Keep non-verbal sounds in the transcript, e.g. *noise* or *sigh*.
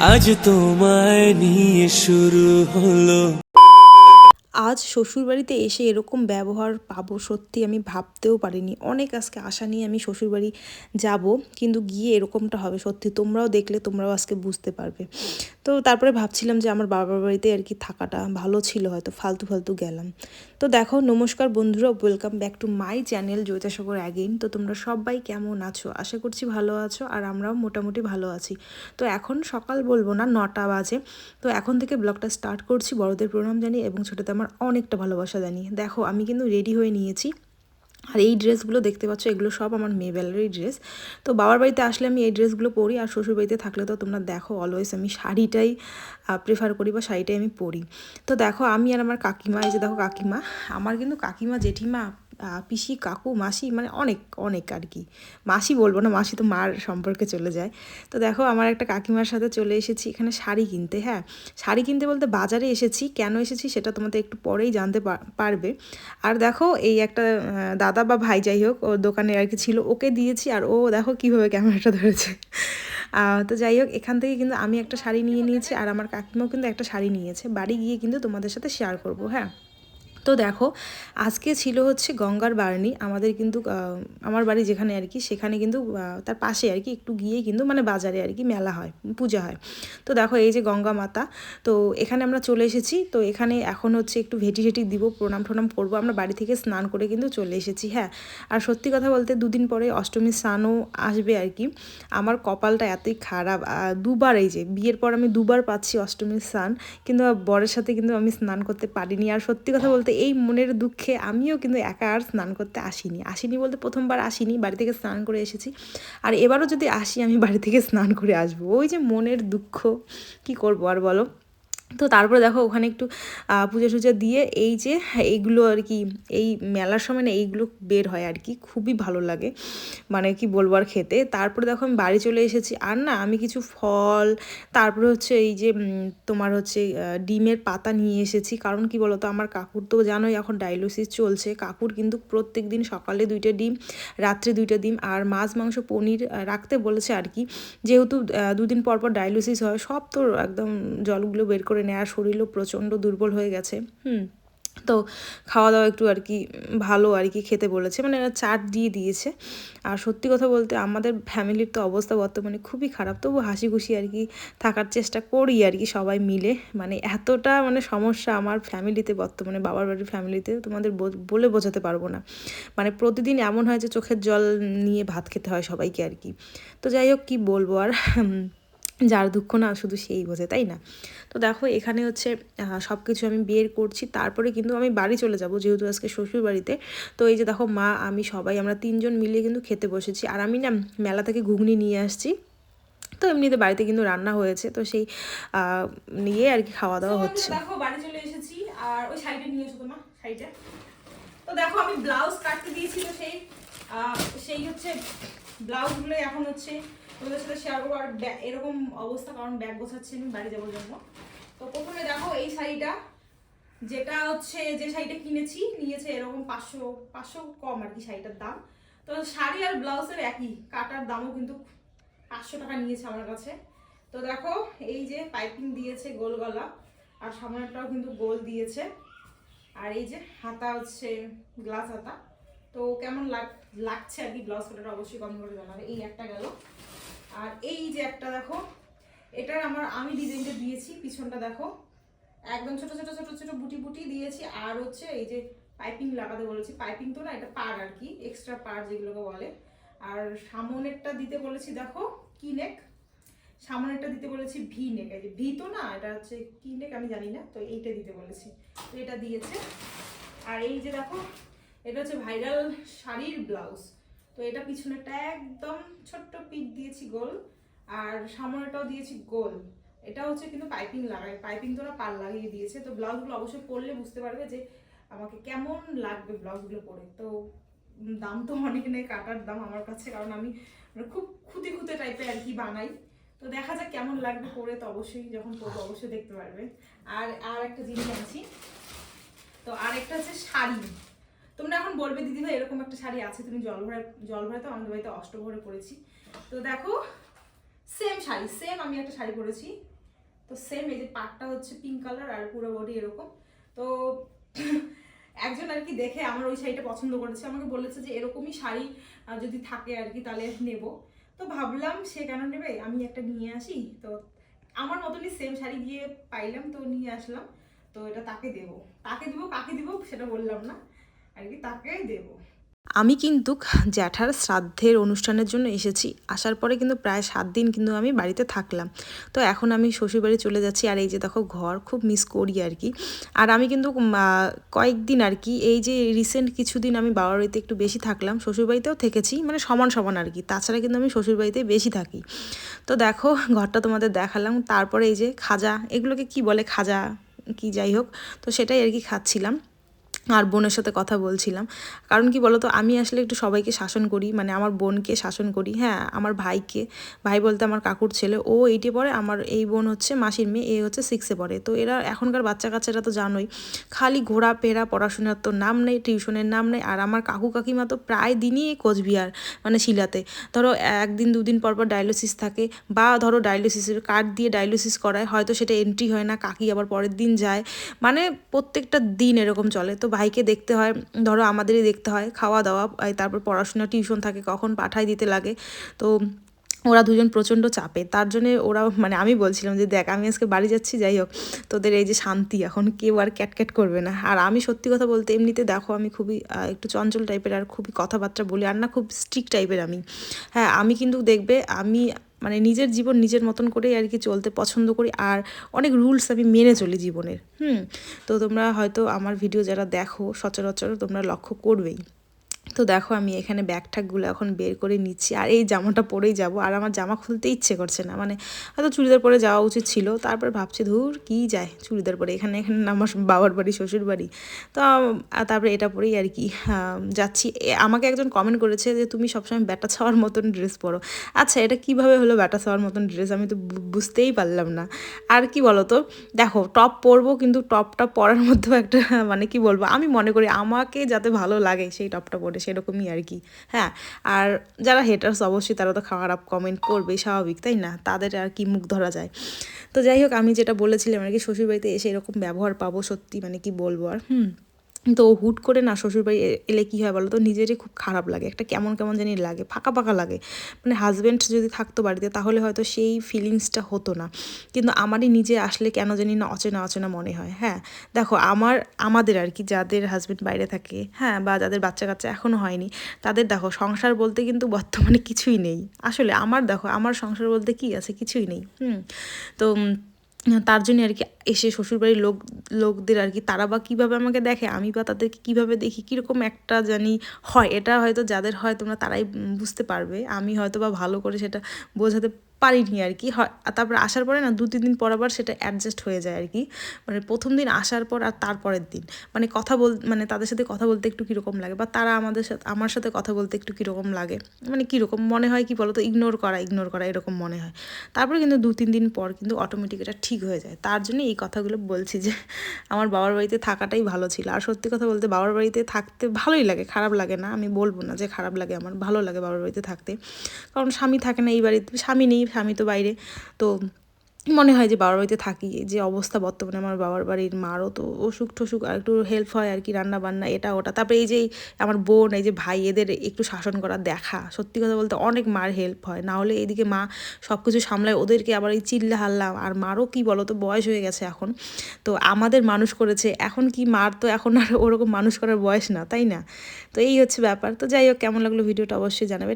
আজ তোমায় নিয়ে শুরু হলো। আজ শ্বশুরবাড়িতে এসে এরকম ব্যবহার পাবো সত্যি আমি ভাবতেও পারিনি। অনেক আজকে আশা নিয়ে আমি শ্বশুরবাড়ি যাব, কিন্তু গিয়ে এরকমটা হবে সত্যি। তোমরাও দেখলে, তোমরাও আজকে বুঝতে পারবে। তো তারপরে ভাবছিলাম যে আমার বাবার বাড়িতে আর কি থাকাটা ভালো ছিল, হয়তো ফালতু ফালতু গেলাম। তো দেখো, নমস্কার বন্ধুরা welcome back to my channel Joyita Sagar again তো তোমরা সবাই কেমন আছো? আশা করছি ভালো আছো, আর আমরাও মোটামুটি ভালো আছি। তো এখন সকাল বলব না, নটা বাজে। তো এখন থেকে ব্লগটা স্টার্ট করছি, বড়দের প্রণাম জানি এবং ছোটোতে আমার অনেকটা ভালোবাসা জানি দেখো, আমি কিন্তু রেডি হয়ে নিয়েছি। আর এই ড্রেসগুলো দেখতে পাচ্ছ, এগুলো সব আমার মেয়ে মেয়েবেলারই ড্রেস। তো বাবার বাড়িতে আসলে আমি এই ড্রেসগুলো পরি আর শ্বশুর বাড়িতে থাকলে তো তোমরা দেখো অলওয়েজ আমি শাড়িটাই প্রেফার করি বা শাড়িটাই আমি পরি। তো দেখো, আমি আর আমার কাকিমা, এই যে দেখো কাকিমা, আমার কিন্তু কাকিমা, জেঠিমা পিসি, কাকু, মাসি মানে অনেক অনেক আর কি। মাসি বলব না, মাসি তো মার সম্পর্কে চলে যায়। তো দেখো, আমার একটা কাকিমার সাথে চলে এসেছি এখানে শাড়ি কিনতে হ্যাঁ? শাড়ি কিনতে বলতে বাজারে এসেছি। কেন এসেছি সেটা তোমাদের একটু পরেই জানতে পারবে। আর দেখো, এই একটা দাদা বা ভাই যাই হোক ওর দোকানে আর কি ছিল, ওকে দিয়েছি। আর ও দেখো কীভাবে ক্যামেরাটা ধরেছে। তো যাই হোক, এখান থেকে কিন্তু আমি একটা শাড়ি নিয়ে নিয়েছি। আর আমার কাকিমাও কিন্তু একটা শাড়ি নিয়েছে। বাড়ি গিয়ে কিন্তু তোমাদের সাথে শেয়ার করব হ্যাঁ? তো দেখো, আজকে ছিল হচ্ছে গঙ্গার বারণী, আমাদের কিন্তু আমার বাড়ি যেখানে আর কি, সেখানে কিন্তু তার পাশে আর কি, একটু গিয়ে কিন্তু মানে বাজারে আর কি মেলা হয়, পূজা হয়। তো দেখো এই যে গঙ্গা মাতা, তো এখানে আমরা চলে এসেছি, তো এখানে এখন হচ্ছে একটু ভেটি ভেটি দিব, প্রণাম প্রণাম করব, আমরা বাড়ি থেকে স্নান করে কিন্তু চলে এসেছি হ্যাঁ। আর সত্যি কথা বলতে দুদিন পরে অষ্টমীর স্নানও আসবে আর কি, আমার কপালটা এতই খারাপ দুবার এই যে, বিয়ের পর আমি দুবার পাচ্ছি অষ্টমীর স্নান, কিন্তু বরের সাথে কিন্তু আমি স্নান করতে পারিনি, আর সত্যি কথা বলতে এই মনের দুঃখে আমিও কিন্তু একা আর স্নান করতে আসিনি। আসিনি বলতে প্রথমবার আসিনি, বাড়ি থেকে স্নান করে এসেছি। আর এবারও যদি আসি, আমি বাড়ি থেকে স্নান করে আসব। ওই যে মনের দুঃখ, কি করব আর বলো? তো তারপরে দেখো ওখানে একটু পূজা টুজা দিয়ে এই যে এইগুলো আর কি, এই মেলার সময় না এইগুলো বের হয় আর কি, খুবই ভালো লাগে। মানে কি বলব আর খেতে। তারপরে দেখো আমি বাড়ি চলে এসেছি। আর না আমি কিছু ফল, তারপরে হচ্ছে এই যে তোমার হচ্ছে ডিমের পাতা নিয়ে এসেছি। কারণ কি বলতো আমার কাকুর তো জানোই এখন ডায়ালিসিস চলছে। কাকুর কিন্তু প্রত্যেক দিন সকালে দুইটা ডিম, রাত্রে দুইটা ডিম আর মাছ, মাংস, পনির রাখতে বলেছে আর কি। যেহেতু দুদিন পর পর ডায়ালিসিস হয়, সব তো একদম জলগুলো বের করে নেওয়ার শরীরও প্রচণ্ড দুর্বল হয়ে গেছে। হুম। তো খাওয়া দাওয়া একটু আর কি ভালো আর কি খেতে বলেছে। মানে এরা চাট দিয়ে দিয়েছে। আর সত্যি কথা বলতে আমাদের ফ্যামিলির তো অবস্থা বর্তমানে খুবই খারাপ। তবু হাসি খুশি আর কি থাকার চেষ্টা করি আর কি সবাই মিলে। মানে এতটা মানে সমস্যা আমার ফ্যামিলিতে বর্তমানে বাবার বাড়ির ফ্যামিলিতে তোমাদের বলে বোঝাতে পারব না। মানে প্রতিদিন এমন হয় যে চোখের জল নিয়ে ভাত খেতে হয় সবাইকে আর কি। তো যাই হোক কী বলব আর? যার দুঃখ না শুধু সেই বোঝে তাই না? তো দেখো এখানে হচ্ছে সব কিছু আমি বের করছি তারপরে কিন্তু আমি বাড়ি চলে যাব যেহেতু আজকে শ্বশুর বাড়িতে তো এই যে দেখো মা আমি সবাই আমরা তিনজন মিলে কিন্তু খেতে বসেছি। আর আমি না মেলা থেকে ঘুগনি নিয়ে আসছি। তো এমনিতে বাড়িতে কিন্তু রান্না হয়েছে তো সেই নিয়ে আর কি খাওয়া দাওয়া হচ্ছে। দেখো বাড়ি চলে এসেছি আর ওই শাড়িটা নিয়ে এসো তোমার শাড়িটা। তো দেখো আমি ব্লাউজ কাটতে দিয়েছি তো সেই সেই হচ্ছে ব্লাউজগুলো এখন হচ্ছে তোমাদের সাথে শেয়ার করব আর এরকম অবস্থা, কারণ ব্যাগ গোছাচ্ছি আমি বাড়ি যাবোর জন্য। তো প্রথমে দেখো এই শাড়িটা, যেটা হচ্ছে যে শাড়িটা কিনেছি, নিয়েছে এরকম পাঁচশো পাঁচশো কম আর কি শাড়িটার দাম। তো শাড়ি আর ব্লাউজের একই, কাটার দামও কিন্তু পাঁচশো টাকা নিয়েছে আমার কাছে। তো দেখো, এই যে পাইপিং দিয়েছে গোল গলা আর সামনেরটাও কিন্তু গোল দিয়েছে। আর এই যে হাতা হচ্ছে, গ্লাস হাতা। তো কেমন লাগ লাগছে আর কি ব্লাউজ কাটাটা অবশ্যই কমেন্ট করে জানাবে। এই একটা গেল। আর এই যে একটা দেখো, এটার আমার আমি ডিজাইনটা দিয়েছি, পিছনটা দেখো। একদম ছোট ছোট ছোট ছোট বুটি বুটি দিয়েছি। আর হচ্ছে এই যে পাইপিং লাগাতে বলেছি। পাইপিং তো না, এটা পার আর কি এক্সট্রা পার যেগুলোকে বলে। আর সামনেরটা দিতে বলেছি, দেখো, কি নেক সামনেরটা দিতে বলেছি ভি নেক এই যে ভি তো না, এটা হচ্ছে কি নেক আমি জানি না, তো এইটা দিতে বলেছি। তো এটা দিয়েছে। আর এই যে দেখো এটা হচ্ছে ভাইরাল শাড়ির ব্লাউজ। তো এটা পিছনেরটা একদম ছোট্ট পিট দিয়েছি গোল, আর সামনেটাও দিয়েছি গোল। এটা হচ্ছে কিন্তু পাইপিং লাগাই, পাইপিং তো না পার লাগিয়ে দিয়েছে। তো ব্লাউজগুলো অবশ্যই পরলে বুঝতে পারবে যে আমাকে কেমন লাগবে ব্লাউজগুলো পরে। তো দাম তো অনেক নেই, কাটার দাম আমার কাছে, কারণ আমি মানে খুব খুঁতে খুঁতে টাইপের আর কি বানাই। তো দেখা যাক কেমন লাগবে পরে, তো অবশ্যই যখন পরবো অবশ্যই দেখতে পারবে। আর আর একটা জিনিস আনছি। তো আর একটা হচ্ছে শাড়ি। তোমরা এখন বলবে, দিদি ভাই, এরকম একটা শাড়ি আছে, তুমি জল ভরে তো আমাদের বাড়িতে অষ্টভরে পরেছি তো দেখো সেম শাড়ি সেম আমি একটা শাড়ি পরেছি। তো সেম এই যে পাটটা হচ্ছে পিঙ্ক কালার আর পুরো বডি এরকম। তো *clears throat* একজন আর কি দেখে আমার ওই শাড়িটা পছন্দ করেছে। আমাকে বলেছে যে এরকমই শাড়ি যদি থাকে আর কি, তাহলে নেব। তো ভাবলাম, সে কেন নেবে? আমি একটা নিয়ে আসি। তো আমার মতনই সেম শাড়ি গিয়ে পাইলাম, তো নিয়ে আসলাম। তো এটা তাকে দেবো। তাকে দিব, কাকে দিব সেটা বললাম না। আর কি আমি কিন্তু জ্যাঠার শ্রাদ্ধের অনুষ্ঠানের জন্য এসেছি। আসার পরে কিন্তু প্রায় সাত দিন কিন্তু আমি বাড়িতে থাকলাম। তো এখন আমি শ্বশুরবাড়ি চলে যাচ্ছি আর এই যে দেখো ঘর খুব মিস করি আর কি। আর আমি কিন্তু কয়েকদিন আর কি এই যে রিসেন্ট কিছুদিন আমি বাবার বাড়িতে একটু বেশি থাকলাম, শ্বশুরবাড়িতেও থেকেছি মানে সমান সমান আর কি। তাছাড়া কিন্তু আমি শ্বশুরবাড়িতে বেশি থাকি। তো দেখো ঘরটা তোমাদের দেখালাম, তারপরে এই যে খাজা, এগুলোকে কি বলে খাজা, কি যাই হোক, তো সেটাই আর কি খাচ্ছিলাম। আর বোনের সাথে কথা বলছিলাম। কারণ কি বলতো, আমি আসলে একটু সবাইকে শাসন করি মানে আমার বোনকে শাসন করি হ্যাঁ আমার ভাইকে। ভাই বলতে আমার কাকুর ছেলে, ও এইটে পড়ে, আমার এই বোন হচ্ছে মাসির মেয়ে, এ হচ্ছে সিক্সে পড়ে। তো এরা এখনকার বাচ্চা কাচ্চারা তো জানোই, খালি ঘোরাফেরা, পড়াশোনার তো নাম নেই, টিউশনের নাম নেই, আর আমার কাকু কাকিমা তো প্রায় দিনই কোচবিহার মানে শিলাতে। ধরো, একদিন, দুদিন পর পর ডায়ালিসিস থাকে, বা ধরো ডায়ালিসিসের কার্ড দিয়ে ডায়ালিসিস করায়, হয়তো সেটা এন্ট্রি হয় না, কাকি আবার পরের দিন যায় মানে প্রত্যেকটা দিন এরকম চলে। তো ভাইকে দেখতে হয়, ধরো আমাদেরই দেখতে হয় খাওয়া দাওয়া তারপর পড়াশোনা, টিউশন থাকে, কখন পাঠাই দিতে লাগে। তো ওরা দুজন প্রচণ্ড চাপে। তার জন্যে ওরা মানে আমি বলছিলাম যে, দেখ, আমি আজকে বাড়ি যাচ্ছি, যাই হোক, তোদের এই যে শান্তি এখন, কেউ আর ক্যাটক্যাট করবে না। আর আমি সত্যি কথা বলতে, এমনিতে দেখো, আমি খুবই একটু চঞ্চল টাইপের আর খুবই কথাবার্তা বলি, আর না খুব স্ট্রিক্ট টাইপের আমি। হ্যাঁ আমি কিন্তু দেখবে, আমি মানে নিজের জীবন নিজের মতন করেই আর কি চলতে পছন্দ করি আর অনেক রুলস আমি মেনে চলি জীবনের, হুম? তো তোমরা হয়তো আমার ভিডিও যারা দেখো সচরাচর তোমরা লক্ষ্য করবেই। তো দেখো আমি এখানে ব্যাগ ঠ্যাগগুলো এখন বের করে নিচ্ছি। আর এই জামাটা পরেই যাব। আর আমার জামা খুলতে ইচ্ছে করছে না। মানে হয়তো চুড়িদার পরে যাওয়া উচিত ছিল। তারপরে ভাবছি, ধুর, কি যায় চুড়িদার পরে? এখানে এখানে আমার বাবার বাড়ি, শ্বশুর বাড়ি। তো তারপরে এটা পরেই আর কি যাচ্ছি। আমাকে একজন কমেন্ট করেছে যে, তুমি সবসময় ব্যাটা ছাওয়ার মতন ড্রেস পরো। আচ্ছা এটা কীভাবে হলো ব্যাটা ছাওয়ার মতন ড্রেস আমি তো বুঝতেই পারলাম না। আর কি বলো তো দেখো টপ পরবো, কিন্তু টপটা পরার মধ্যেও একটা মানে কি বলব? আমি মনে করি আমাকে যাতে ভালো লাগে, সেই টপটা পরে সেরকমই আর কি। হ্যাঁ আর যারা হেটার্স অবশ্যই তারা তো খারাপ কমেন্ট করবে স্বাভাবিক, তাই না? তাদের আর কি মুখ ধরা যায়। তো যাই হোক, আমি যেটা বলেছিলাম আর কি, শ্বশুরবাড়িতে এসে এরকম ব্যবহার পাবো সত্যি মানে কি বলব আর, হুম। তো হুট করে না শ্বশুরবাড়ি এলে কী হয় বলো তো নিজেরই খুব খারাপ লাগে। একটা কেমন কেমন জানি লাগে, ফাঁকা ফাঁকা লাগে। মানে হাজব্যান্ড যদি থাকতো বাড়িতে তাহলে হয়তো সেই ফিলিংসটা হতো না। কিন্তু আমারই নিজে আসলে কেন জানি না অচেনা অচেনা মনে হয়। হ্যাঁ দেখো আমার, আমাদের আর কি যাদের হাজব্যান্ড বাইরে থাকে হ্যাঁ বা যাদের বাচ্চা কাচ্চা এখনও হয়নি, তাদের দেখো সংসার বলতে কিন্তু বর্তমানে কিছুই নেই। আসলে আমার দেখো, আমার সংসার বলতে কি আছে? কিছুই নেই। হুম, তো তার জন্য আর কি এসে শ্বশুরবাড়ির লোক, লোকদের আর কি, তারা বা কীভাবে আমাকে দেখে? আমি বা তাদেরকে কীভাবে দেখি? কীরকম একটা জানি হয়? এটা হয়তো যাদের হয় তোমরা তারাই বুঝতে পারবে। আমি হয়তো বা ভালো করে সেটা বোঝাতে পারিনি আর কি। হয় তারপরে আসার পরে না দু, তিন দিন পর আবার সেটা অ্যাডজাস্ট হয়ে যায় আর কি। মানে প্রথম দিন আসার পর আর তারপরের দিন। মানে কথা বল মানে তাদের সাথে কথা বলতে একটু কীরকম লাগে বা তারা আমাদের সাথে, আমার সাথে কথা বলতে একটু কীরকম লাগে। মানে কীরকম মনে হয় কি বলো তো ইগনোর করা ইগনোর করা এরকম মনে হয়। তারপরে কিন্তু দু, তিন দিন পর কিন্তু অটোমেটিক এটা ঠিক হয়ে যায়। তার জন্য এই কথাগুলো বলছি যে আমার বাবার বাড়িতে থাকাটাই ভালো ছিল। আর সত্যি কথা বলতে বাবার বাড়িতে থাকতে ভালোই লাগে, খারাপ লাগে না। আমি বলব না যে খারাপ লাগে, আমার ভালো লাগে বাবার বাড়িতে থাকতে। কারণ স্বামী থাকে না এই বাড়িতে, স্বামী নেই স্বামী তো বাইরে, তো মনে হয় যে বাবার বাড়িতে থাকি, যে অবস্থা বর্তমানে আমার বাবার বাড়ির মারও তো অসুখ টসুখ, আর একটু হেল্প হয় আর কি রান্না বান্না, এটা ওটা। তারপরে এই যে আমার বোন, এই যে ভাই, এদের একটু শাসন করা দেখা, সত্যি কথা বলতে অনেক মার হেল্প হয়। না হলে এইদিকে মা সব কিছু সামলায়, ওদেরকে আবার এই চিল্লা হাল্লা আর মারও কি বলো তো বয়স হয়ে গেছে এখন। তো আমাদের মানুষ করেছে, এখন কি মার তো এখন আর ওরকম মানুষ করার বয়স না, তাই না? তো এই হচ্ছে ব্যাপার। তো যাই হোক, কেমন লাগল ভিডিওটা অবশ্যই জানাবে।